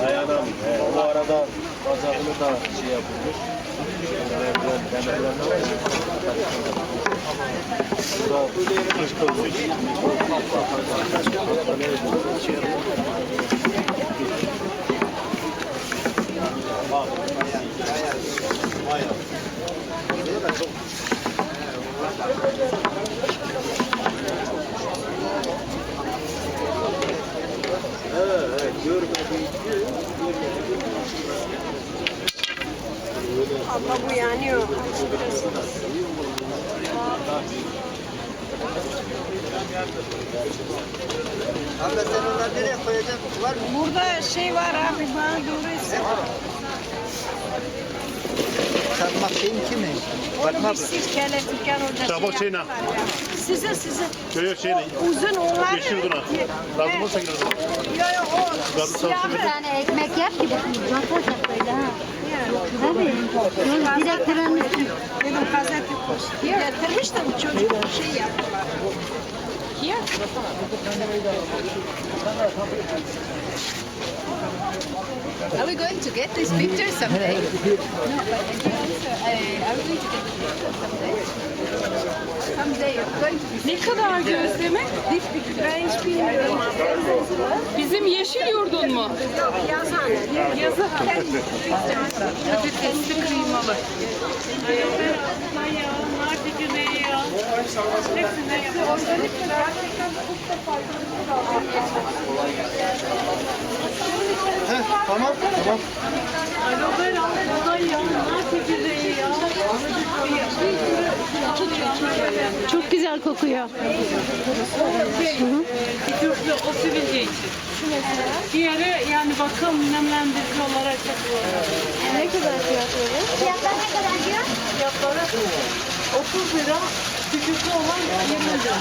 Dayanamıyor. He, o arada bacağını da şey yapılmış. Burada kışkırmış. Bak. Bayağı. Burada da çok Evet. Görmediği Abla bu yanıyor. Abla sen onları nereye koyacaksın? Var mı? Burada şey var abi bana doğru ise. Çakmak şeyin kimi? Onu Fatma bir abla. sirkele dükkan orada Çabuk şey şeyine. yaptılar ya. Size size. Yok yok şeyle. Uzun onlar. Yeşil duna. Lazım olsa gidelim. Yok yok o Gazı siyah. salçası Bir tane ekmek yap ki bakın batacak böyle ha. Tabii. Yok direkt trenin üstüne. Dedim gazete koş. Getirmiş de bu çocuk şey yaptılar. Ya. Are we going to get this picture someday? no, but uh, are we going to get this picture someday? Someday you're going to be Ne kadar gözleme? Ben hiç bilmiyorum. Bizim yeşil yurdun mu? Yok yazhane. Yazı. Patatesli kıymalı. Heh, tamam, tamam. Çok güzel kokuyor. Köklü o sivilce için. Diğeri yani bakım nemlendirici olarak satılıyor. Ne kadar fiyat öyle? Fiyatlar ne kadar diyor? Fiyatları 30 lira, küçüklü olan 20 lira.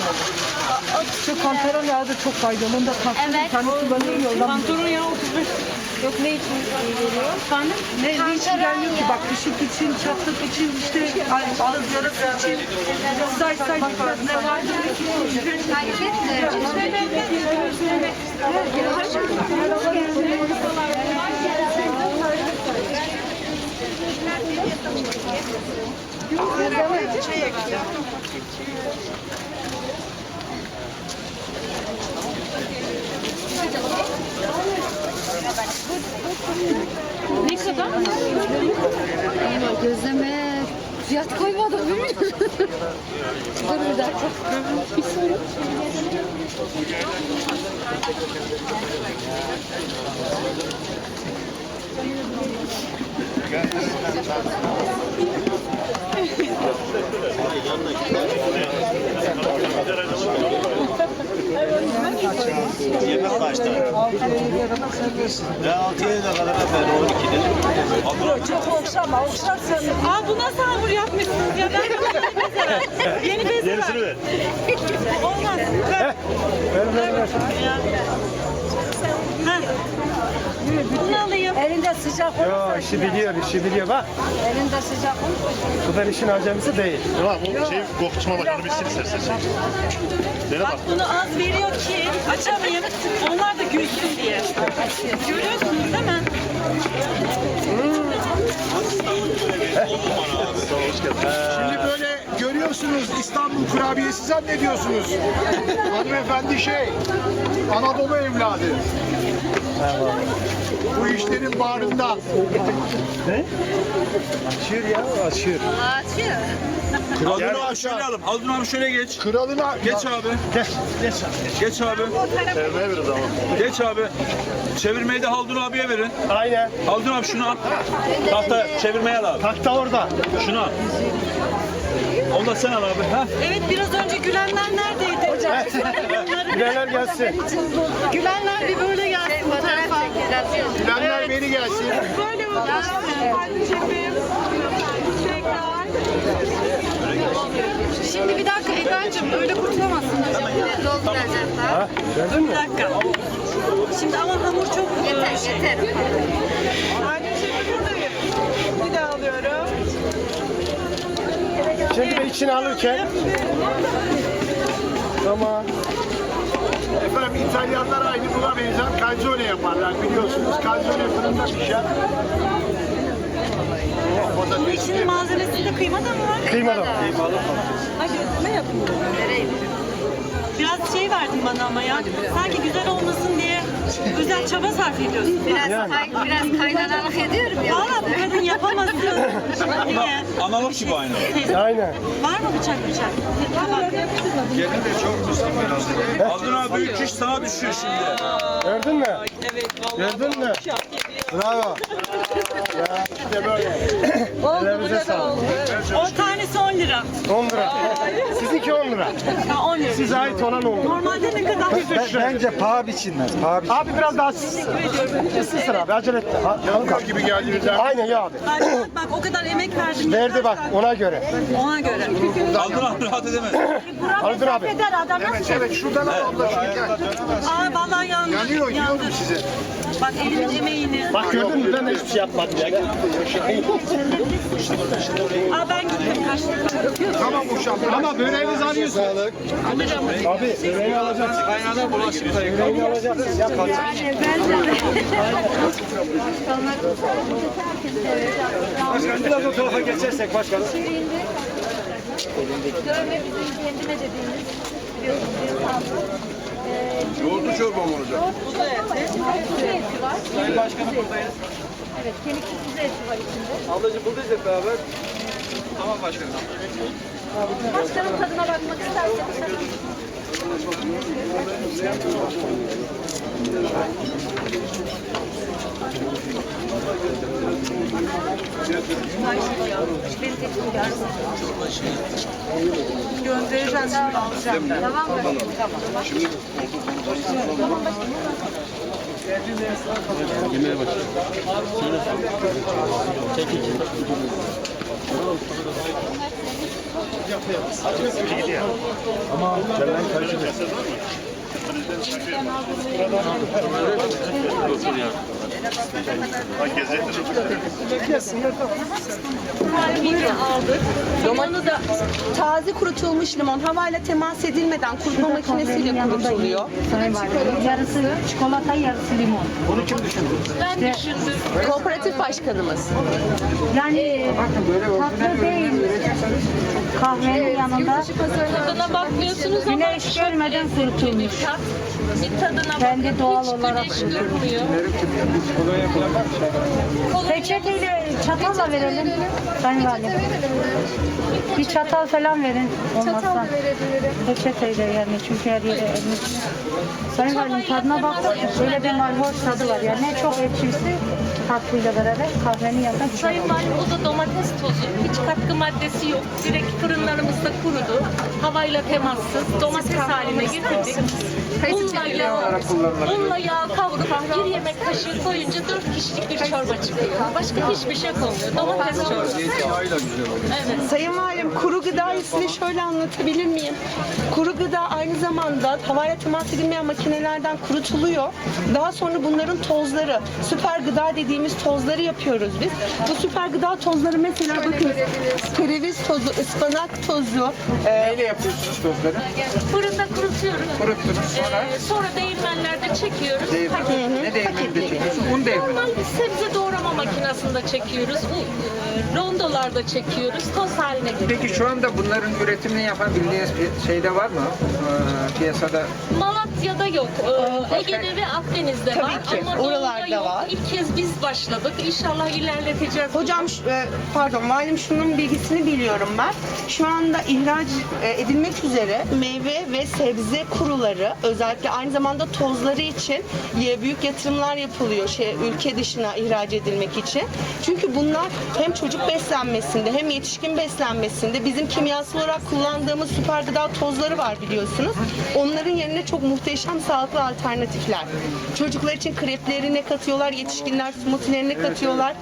Şu kantaron yağı da çok faydalı. Onu da tatlı Evet. bir tane kullanıyorum yoldan. Pantolon yağı 35 Yok ne için geliyor? Efendim? Ne, ne için geliyor ki? Bak ışık için, çatlık için, işte ağız yarası için. Say say ne var? Ne kadar? Ama gözleme fiyat koymadım değil mi? Dur bir dakika. Bir soru. Yemek kaçta? Ne 6'ya da kadar efendim 12'de. Çok okşama, okşarsan. Aa bu nasıl hamur yapmışsınız ya? Ben yeni ver. Yeni beze ver. Yenisini ver. Olmaz. Ver. Bunu alayım. Elinde sıcak olur. Yo işi biliyor, işi biliyor bak. Elinde sıcak olur. Bu kadar işin acemisi değil. Tamam o şey kokuşma bak onu bir sil istersen. Dene bak. Bunu az veriyor ki açamayayım. Onlar da gülsün diye. Görüyorsunuz değil mi? Şimdi böyle görüyorsunuz İstanbul kurabiyesi zannediyorsunuz. Hanımefendi şey, Anadolu evladı. Bu işlerin bağrında. Ne? Açıyor ya, açıyor. Aldın abi şöyle alalım. Aldın abi şöyle geç. Kralına... Geç abi. Geç, geç abi. Geç abi. Sevmeye verir ama. Geç abi. Çevirmeyi de Haldun abiye verin. Aynen. Haldun abi şunu al. Tahta çevirmeye al abi. Takta orada. Şunu al. Onu da sen al abi. Ha? Evet biraz önce gülenler neredeydi? olacak. Gülenler gelsin. Gülenler bir böyle gelsin bu tarafa. Gülenler beni gelsin. Böyle olacak. Şimdi bir dakika Ekrem'cim öyle kurtulamazsın hocam. Dolduracağım daha. Gördün mü? Bir dakika. Şimdi ama hamur çok yeter yeter. Annem şimdi buradayım. Bir daha alıyorum. Şimdi ben içine alırken Tamam. Efendim İtalyanlar aynı buna benzer calzone yaparlar biliyorsunuz. Calzone fırında pişer. Da İçinin malzemesinde kıyma da mı var? Kıyma da var. Ha gözleme yapıyor. Biraz şey verdin bana ama ya. Sanki güzel olmasın diye özel çaba sarf ediyorsun. Biraz, kay, biraz kaynanalık ediyorum ya. Valla bu kadın yapamazsın. Niye? Analog gibi aynı. Aynen. Var mı bıçak bıçak? Tabak. Aldın abi 3 iş sana düşüyor şimdi. Gördün mü? Gördün mü? Bravo. Ya işte böyle. Ellerinize sağlık. 10 tanesi 10 lira. 10 lira. Sizinki 10 lira. Ha 10 lira. Size ait olan 10 lira. Normalde ne kadar? Bence paha biçilmez. Paha biçilmez. Abi biraz daha ısınsın. Isınsın abi acele etme. Yanıyor gibi geldiğinizde. Aynen ya abi. Bak, bak o kadar emek verdim. Verdi bak ona göre. Ona göre. Aldın abi rahat edemez. Aldın abi. Eder adam nasıl? Evet şuradan al abla şunu gel. Aa vallahi yandı. Yanıyor diyorum size. Bak elimin emeğini. Bak gördün mü ben de hiçbir şey yapmadım ya. Aa ben gittim kaçtım. Tamam uşağım. Ama böreğinizi alıyorsun. Sağlık. Abi böreğini alacaksın. Kaynana bulaşık da Böreğini alacaksın. Yap hadi. Başkanım biraz o tarafa geçersek başkanım. Görme bizim kendime dediğimiz biliyorsunuz bir tatlı. Ee, Yoğurtlu çorba mı olacak? kuzu eti var. Sayın Başkanım buradayız. Evet, kemikli kuzu eti var içinde. Ablacığım buradayız hep beraber. Tamam başkanım. Başkanım tadına bakmak isterseniz. Göndereceğim şimdi alacağım. Tamam mı? Tamam. Limonu da taze kurutulmuş limon havayla temas edilmeden kurutma makinesiyle kurutuluyor. Yarısı çikolata, yarısı limon. Ben düşündüm. Kooperatif başkanımız. Yani tatlı değil. Kahvenin yanında Tadına bakmıyorsunuz ama güneş görmeden kurutulmuş. bir tat. Bir tadına Kendi bakın. doğal Hiç olarak güneş görmüyor. Peçeteyle çatalla verelim. Sayın Valim. Bir çatal falan verin. Olmazsa. Peçeteyle yani çünkü her yere elimiz. Sayın Valim tadına bak. Böyle bir malhoş tadı var. Yani ne çok ekşisi tatlıyla beraber kahvenin yanında Sayın Valim o da domates tozu. Hiç katkı maddesi yok. Direkt fırınlarımızda kurudu. Havayla temassız. Domates haline getirdik. Unla yağ, unla yağ kavurup bir yemek kaşığı koyunca dört kişilik bir çorba çıkıyor. Başka hiçbir şey konmuyor. Domates çorbası. Evet. Sayın Valim kuru gıdayı size şöyle anlatabilir miyim? Kuru gıda aynı zamanda havayla temas edilmeyen makinelerden kurutuluyor. Daha sonra bunların tozları, süper gıda dediğimiz tozları yapıyoruz biz. Bu süper gıda tozları mesela bakın kereviz tozu, ıspanak tozu, e, yapıyorsunuz tozları? Fırında kurutuyoruz. Kuruttunuz sonra. Ee, sonra değirmenlerde çekiyoruz. Değirmen. Ne değirmeninde çekiyorsun? Un değirmeni. Normal sebze doğrama makinesinde çekiyoruz. Bu, e, rondolarda çekiyoruz. Toz haline getiriyoruz. Peki şu anda bunların üretimini yapan bildiğiniz bir şeyde var mı? Ee, piyasada. Malatya'da yok. Ee, Ege'de ve Akdeniz'de Tabii var. ki, Ama oralarda doğuda yok. var. İlk kez biz başladık. İnşallah ilerleteceğiz. Hocam şu- e, pardon valim şunun bilgisini biliyorum ben. Şu anda ihraç e, edilmek üzere meyve ve sebze kuruları özellikle aynı zamanda tozları için e, büyük yatırımlar yapılıyor şey ülke dışına ihraç edilmek için. Çünkü bunlar hem çocuk beslenmesinde hem yetişkin beslenmesinde bizim kimyasal olarak kullandığımız süper gıda tozları var biliyorsunuz. Onların yerine çok muhteşem sağlıklı alternatifler. Çocuklar için kreplerine katıyorlar, yetişkinler smoothie'lerine katıyorlar.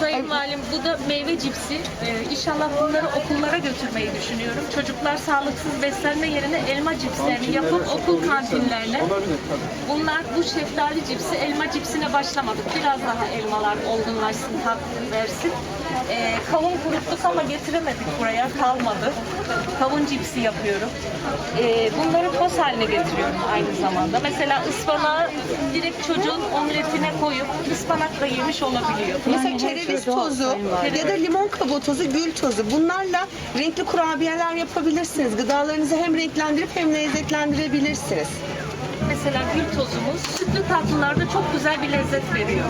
Sayın Valim bu da meyve cipsi. Ee, inşallah bunları okullara götürmeyi düşünüyorum. Çocuklar sağlıksız beslenme yerine elma cipslerini yapıp okul kantinlerine. Bunlar bu şeftali cipsi elma cipsine başlamadık. Biraz daha elmalar olgunlaşsın, tat versin. Ee, kavun kuruttuk ama getiremedik buraya. Kalmadı. Kavun cipsi yapıyorum. Ee, bunları toz haline getiriyorum aynı zamanda. Mesela ıspanağı direkt çocuğun omletine koyup ıspanakla yemiş olabiliyor. Mesela kereviz tozu ya da limon kabuğu tozu, gül tozu. Bunlarla renkli kurabiyeler yapabilirsiniz. Gıdalarınızı hem renklendirip hem lezzetlendirebilirsiniz. Mesela gül tozumuz tatlılarda çok güzel bir lezzet veriyor.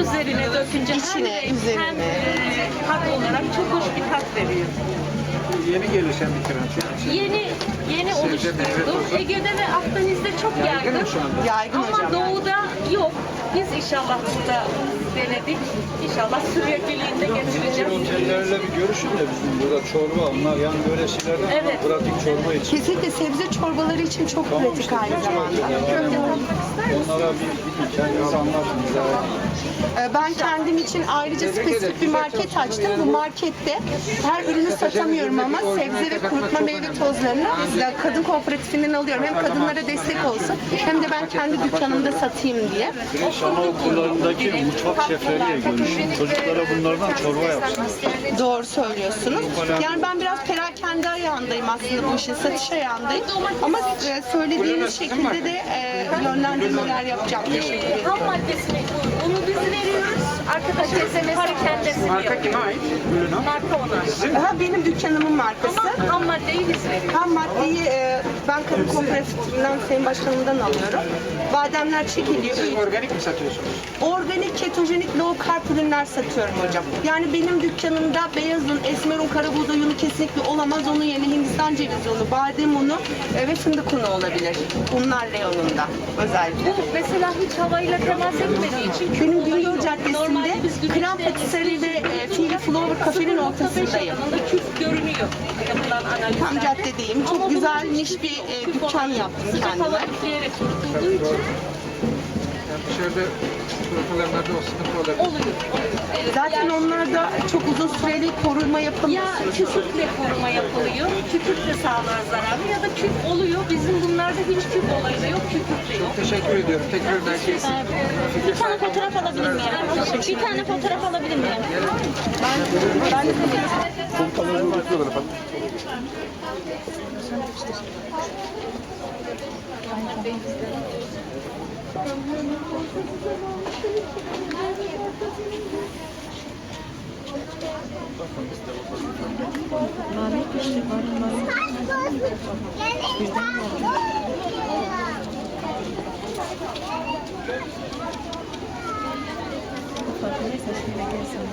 Üzerine dökünce İçine, hem üzerine. hem e, tat olarak çok hoş bir tat veriyor. Yeni gelişen bir trend. Yani Yeni yeni tozu. Ege'de ve Akdeniz'de çok Yaygın yaygın. mı şu anda? Yaygın Ama hocam. doğuda yok. Biz inşallah burada denedik. İnşallah sürekliliğinde getireceğiz. Otellerle bir görüşün de bizim burada çorba onlar yani böyle şeylerden Evet. pratik çorba için. Kesinlikle sebze çorbaları için çok pratik aynı zamanda. Onlara bir gidin kendiniz anlatın. Ben kendim için ayrıca spesifik bir market açtım. Bu markette her ürünü satamıyorum ama sebze ve kurutma meyve tozlarını da kadın kooperatifinden alıyorum. Hem kadınlara destek olsun hem de ben kendi dükkanımda satayım diye. Güneş anaokullarındaki mutfak şefleriyle görüşün. Çocuklara bunlardan çorba yapsın. Doğru söylüyorsunuz. Yani ben biraz perakende ayağındayım aslında bu işin satış ayağındayım. Ama e, söylediğiniz şekilde de e, yönlendirmeler yapacağım. Teşekkür ederim. Veriyoruz. Arkadaşlar para kendisi Marka kime ait? Marka ona. Ha, benim dükkanımın markası. Ama ham maddeyi biz veriyoruz. Ham maddeyi e, ben kadın kooperatifinden Sayın Başkanım'dan alıyorum. Bademler çekiliyor. Siz organik mi satıyorsunuz? Organik, ketojenik, low carb ürünler satıyorum hocam. Yani benim dükkanımda beyaz un, esmer un, kara buğday unu kesinlikle olamaz. Onun yerine Hindistan cevizi unu, badem unu e, ve fındık unu olabilir. Bunlar reyonunda özellikle. Bu mesela hiç havayla temas etmediği için Benim oluyor. Caddesi'nde Normalde biz güneşte Kram Patisserie ve e, Fili Flower kafenin 0.5 ortasındayım. görünüyor. Tam caddedeyim. Çok Ama güzel, bunun niş bir, e, dükkan yaptım kendime dışarıda kurtulanlarda o sıkıntı olabilir. Oluyor. Zaten onlarda çok uzun süreli koruma yapılmıyor. Ya küçükle koruma yapılıyor. Küçükle sağlar zararlı ya da küp oluyor. Bizim bunlarda hiç küp olayı yok. Küçük de yok. çok Teşekkür ediyorum. Tekrar herkes. Bir tane fotoğraf alabilir miyim? Bir tane fotoğraf alabilir miyim? Ben, ben de Komutanlarını bekliyorlar efendim. Thank you. Mehmet işte bana Fatih'e saçmayla gel sana.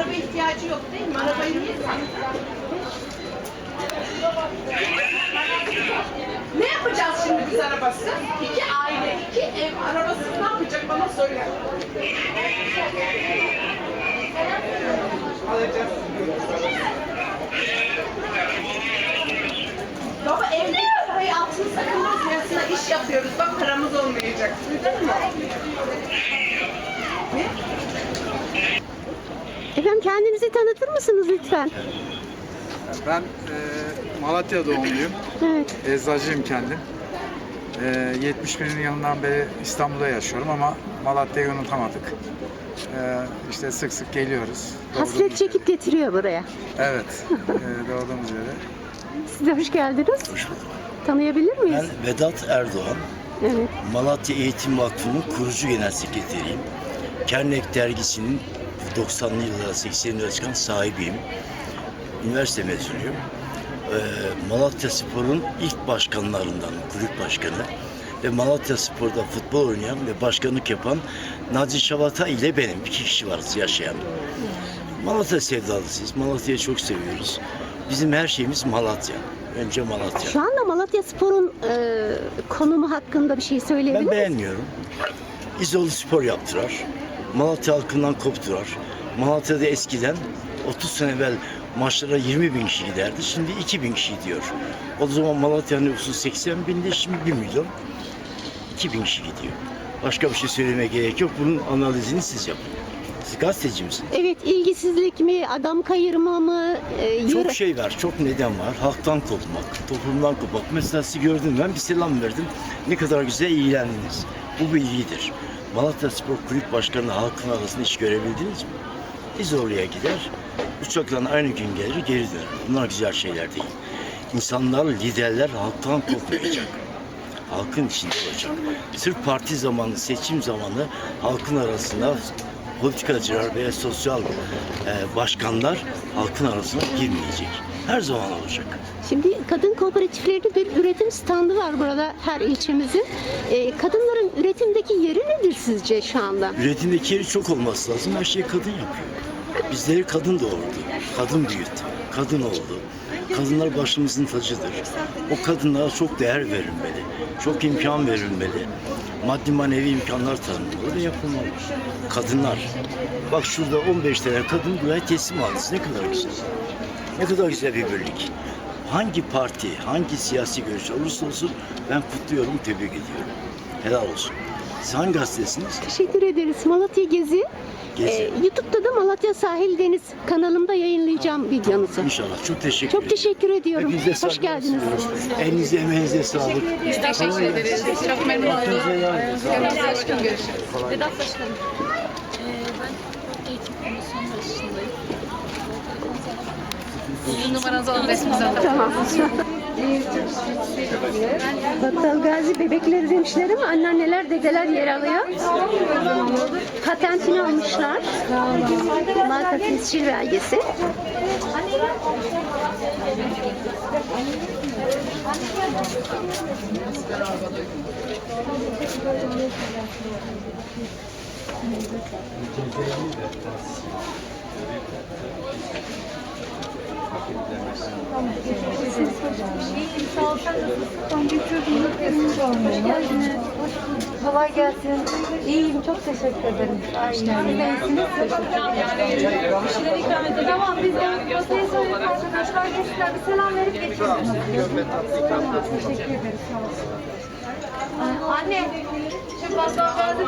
araba ihtiyacı yok değil mi? Arabayı niye sattın? Ne yapacağız şimdi biz arabası? İki aile, iki ev arabası ne yapacak bana söyle. Alacağız. Baba evde parayı altın sakınma piyasasına iş yapıyoruz. Bak paramız olmayacak. Duydun mu? Efendim kendinizi tanıtır mısınız lütfen? Ben e, Malatya doğumluyum. Evet. Eczacıyım kendim. E, 71'in yılından beri İstanbul'da yaşıyorum ama Malatya'yı unutamadık. E, işte sık sık geliyoruz. Hasret çekip getiriyor buraya. yere. Evet. E, doğduğumuz yere. Siz de hoş geldiniz. Tanıyabilir miyiz? Ben Vedat Erdoğan, Evet. Malatya Eğitim Vakfı'nın kurucu genel sekreteriyim. Kernek dergisinin 90'lı yıllara 80'li yıllara çıkan sahibiyim. Üniversite mezunuyum. Ee, Malatya Spor'un ilk başkanlarından, kulüp başkanı ve Malatya Spor'da futbol oynayan ve başkanlık yapan Naci Şavata ile benim. iki kişi varız yaşayan. Malatya sevdalısıyız. Malatya'yı çok seviyoruz. Bizim her şeyimiz Malatya. Önce Malatya. Şu anda Malatya Spor'un e, konumu hakkında bir şey söyleyebilir Ben beğenmiyorum. İzolu spor yaptılar. Malatya halkından koptular. Malatya'da eskiden 30 sene evvel maçlara 20 bin kişi giderdi. Şimdi 2 bin kişi gidiyor. O zaman Malatya nüfusu 80 bindi, şimdi 1 milyon. 2 bin kişi gidiyor. Başka bir şey söylemeye gerek yok. Bunun analizini siz yapın. Siz gazeteci misiniz? Evet, ilgisizlik mi, adam kayırma mı, e, Çok şey var, çok neden var. Halktan kopmak, toplumdan kopmak. Mesela sizi gördüm ben bir selam verdim. Ne kadar güzel ilgilendiniz. Bu bilgidir. Malatya Spor Kulüp Başkanı halkın arasında hiç görebildiniz mi? Biz oraya gider, uçakla aynı gün gelir, geri döner. Bunlar güzel şeyler değil. İnsanlar, liderler halktan kopmayacak. Halkın içinde olacak. Sırf parti zamanı, seçim zamanı halkın arasında politikacılar veya sosyal e, başkanlar halkın arasına girmeyecek. Her zaman olacak. Şimdi kadın kooperatiflerinde bir üretim standı var burada her ilçemizin. E, kadınların üretimdeki yeri nedir sizce şu anda? Üretimdeki yeri çok olması lazım. Her şeyi kadın yapıyor. Bizleri kadın doğurdu. Kadın büyüttü. Kadın oldu. Kadınlar başımızın tacıdır. O kadınlara çok değer verilmeli. Çok imkan verilmeli. Maddi manevi imkanlar tanınmalı ve yapılmalı. Kadınlar. Bak şurada 15 tane kadın buraya teslim aldı. Ne kadar güzel. Ne kadar güzel bir birlik. Hangi parti, hangi siyasi görüş olursa olsun ben kutluyorum, tebrik ediyorum. Helal olsun. Siz hangi gazetesiniz? Teşekkür ederiz. Malatya Gezi. Gezi. E, YouTube'da da Malatya Sahil Deniz kanalımda yayınlayacağım videonuzu. İnşallah. Çok teşekkür Çok teşekkür ediyorum. Hepinize Hoş geldiniz. Elinize emeğinize sağlık. Biz teşekkür ederiz. Çok memnun oldum. Vedat Başkanım. ben eğitim komisyonu başındayım. Sizin numaranızı alalım resminizi atalım. Tamam. Battal Gazi bebekleri demişler ama anneanneler dedeler yer alıyor. Patentini almışlar. Marka tescil belgesi. Kolay gelsin. İyiyim, çok teşekkür ederim. Aynen. Neyse, Tamam, biz o masayı söyledik arkadaşlar. Geçtiler, bir selam verip geçelim. Tamam, teşekkür ederiz. Sağ olun. Anne, şu bastonlarda